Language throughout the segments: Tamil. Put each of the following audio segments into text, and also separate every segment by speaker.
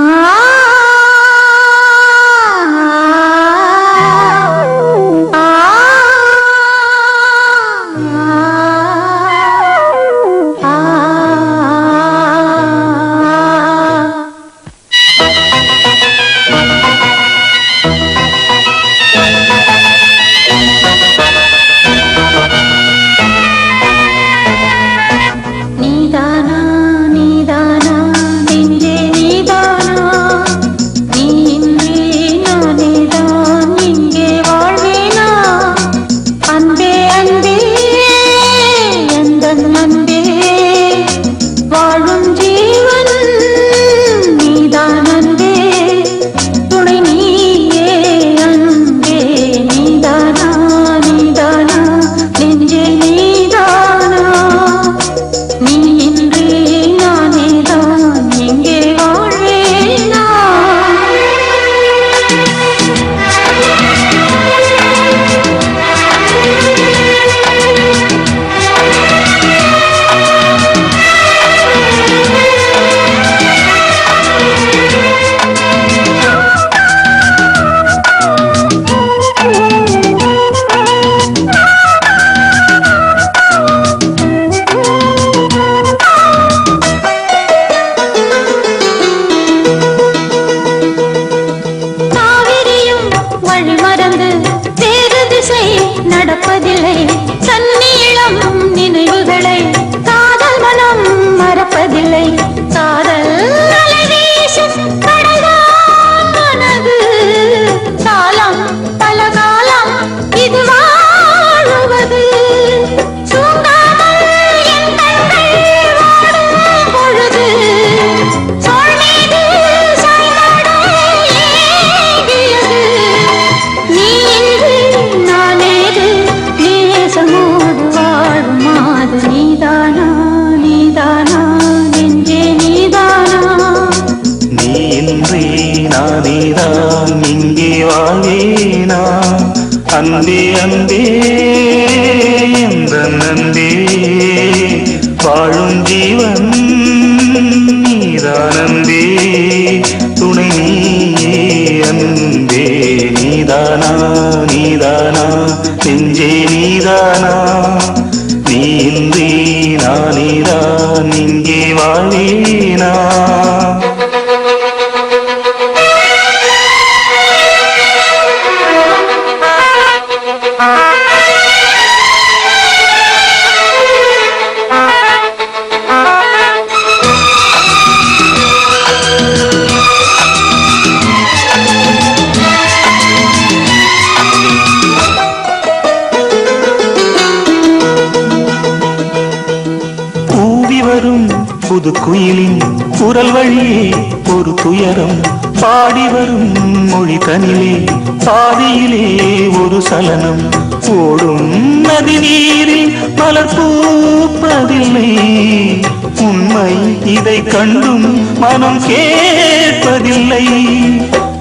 Speaker 1: நீதானா நானேதான் இங்கே வாழ்வேனா அன்பே அன்பே
Speaker 2: எந்த நந்தே வாழும் ஜீவன் நீதானந்தே துணை நீயே அன்பே. நீதானா நீதானா? நெஞ்சே நீதானா? நீ இன்றி நானேதான் இங்கே வாழ்வேனா புது குயிலின் குரல் வழியே ஒரு துயரம் பாடி வரும் மொழி தனிலே பாதியிலே ஒரு சலனம். ஓடும் நதி நீரில் மலர் பூப்பதில்லை. உண்மை இதை கண்டும் மனம் கேட்பதில்லை.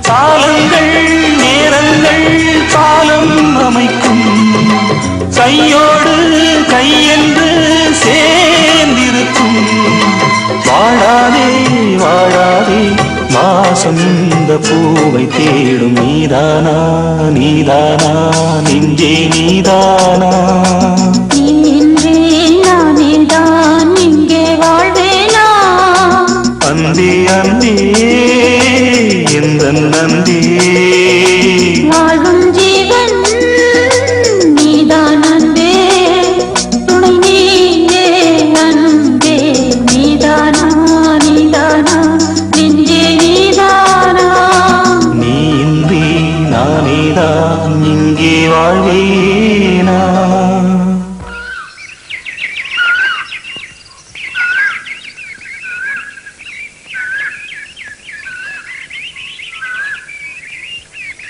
Speaker 2: காலங்கள் நேரங்கள் காலம் அமைக்கும். கையோடு கையென்று இந்த பூவை தேடும் நீதானா நீதானா? நெஞ்சே நீதானா?
Speaker 1: அந்தி அந்தி
Speaker 2: எந்த நந்தி